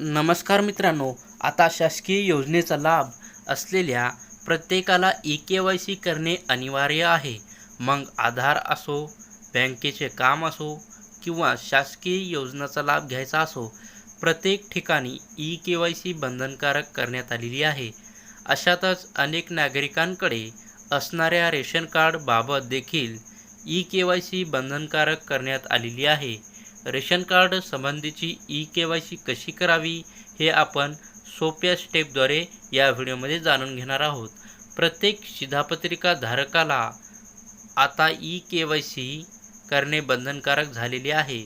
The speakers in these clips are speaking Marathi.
नमस्कार मित्रांनो आता शासकीय योजनेचा लाभ असलेल्या प्रत्येकाला ई के वाय सी करणे अनिवार्य आहे. मग आधार असो बँकेचे काम असो किंवा शासकीय योजनाचा लाभ घ्यायचा असो प्रत्येक ठिकाणी ई के वाय सी बंधनकारक करण्यात आलेली आहे. अशातच अनेक नागरिकांकडे असणाऱ्या रेशन कार्डबाबत देखील ई के वाय सी बंधनकारक करण्यात आलेली आहे. रेशन कार्ड संबंधीची ई के वाय सी कशी करावी हे आपण सोप्या स्टेपद्वारे या व्हिडिओमध्ये जाणून घेणार आहोत. प्रत्येक शिधापत्रिका धारकाला आता ई के वाय सी करणे बंधनकारक झालेले आहे.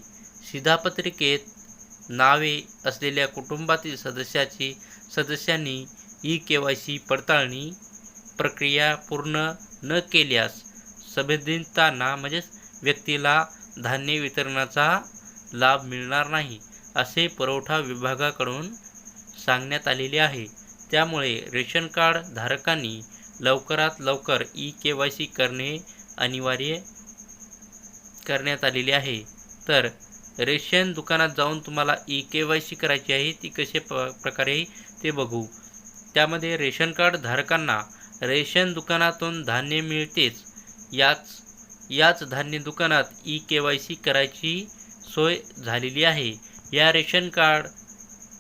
शिधापत्रिकेत नावे असलेल्या कुटुंबातील सदस्याची सदस्यांनी ई के वाय सी पडताळणी प्रक्रिया पूर्ण न केल्यास संबंधितांना म्हणजेच व्यक्तीला धान्य वितरणाचा लाभ मिळणार नाही असे पुरवठा विभागाकडून सांगण्यात आलेले आहे. त्यामुळे रेशन कार्ड धारकांनी लवकरात लवकर ई के वाय सी करणे अनिवार्य करण्यात आलेले आहे. तर रेशन दुकानात जाऊन तुम्हाला ई के वाय सी करायची आहे ती कशा प प्रकारे ते बघू. त्यामध्ये रेशन कार्ड धारकांना रेशन दुकानातून धान्य मिळतेच. याच याच धान्य दुकानात ई के वाय सी करायची सोय झालेली आहे. या रेशन कार्ड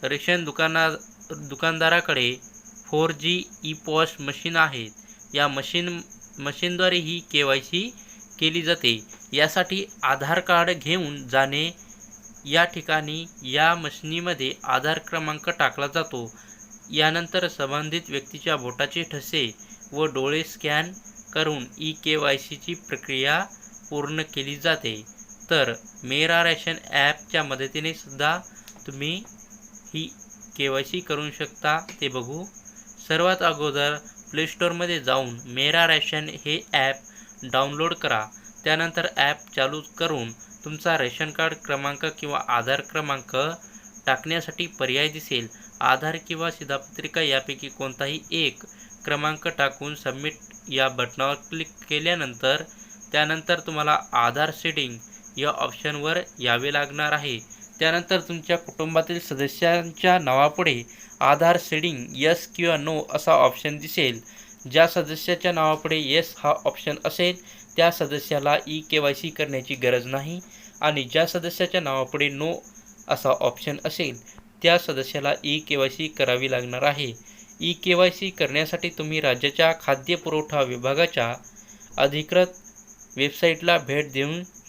रेशन दुकाना दुकानदाराकडे four G E POS machine आहेत या मशीन मशीनद्वारे ही के वाय सी केली जाते. यासाठी आधार कार्ड घेऊन जाणे या ठिकाणी या मशिनीमध्ये आधार क्रमांक टाकला जातो. यानंतर संबंधित व्यक्तीच्या बोटाचे ठसे व डोळे स्कॅन करून ई के वाय सीची प्रक्रिया पूर्ण केली जाते. तर मेरा रॅशन ॲपच्या मदतीने सुद्धा तुम्ही ही के वाय सी करू शकता ते बघू. सर्वात अगोदर प्लेस्टोरमध्ये जाऊन मेरा रॅशन हे ॲप डाउनलोड करा. त्यानंतर ॲप चालू करून तुमचा रेशन कार्ड क्रमांक किंवा आधार क्रमांक टाकण्यासाठी पर्याय दिसेल. आधार किंवा शिधापत्रिका यापैकी कोणताही एक क्रमांक टाकून सबमिट या बटनावर क्लिक केल्यानंतर त्यानंतर तुम्हाला आधार सेटिंग या ऑप्शनवर यावे लागणार आहे. त्यानंतर तुमच्या कुटुंबातील सदस्यांच्या नावापुढे आधार सेडिंग यस किंवा नो असा ऑप्शन दिसेल. ज्या सदस्याच्या नावापुढे येस हा ऑप्शन असेल त्या सदस्याला ई के वाय सी करण्याची गरज नाही आणि ज्या सदस्याच्या नावापुढे नो असा ऑप्शन असेल त्या सदस्याला ई के वाय सी करावी लागणार आहे. ई के वाय सी करण्यासाठी तुम्ही राज्याच्या खाद्य पुरवठा विभागाच्या अधिकृत वेबसाईटला भेट देऊन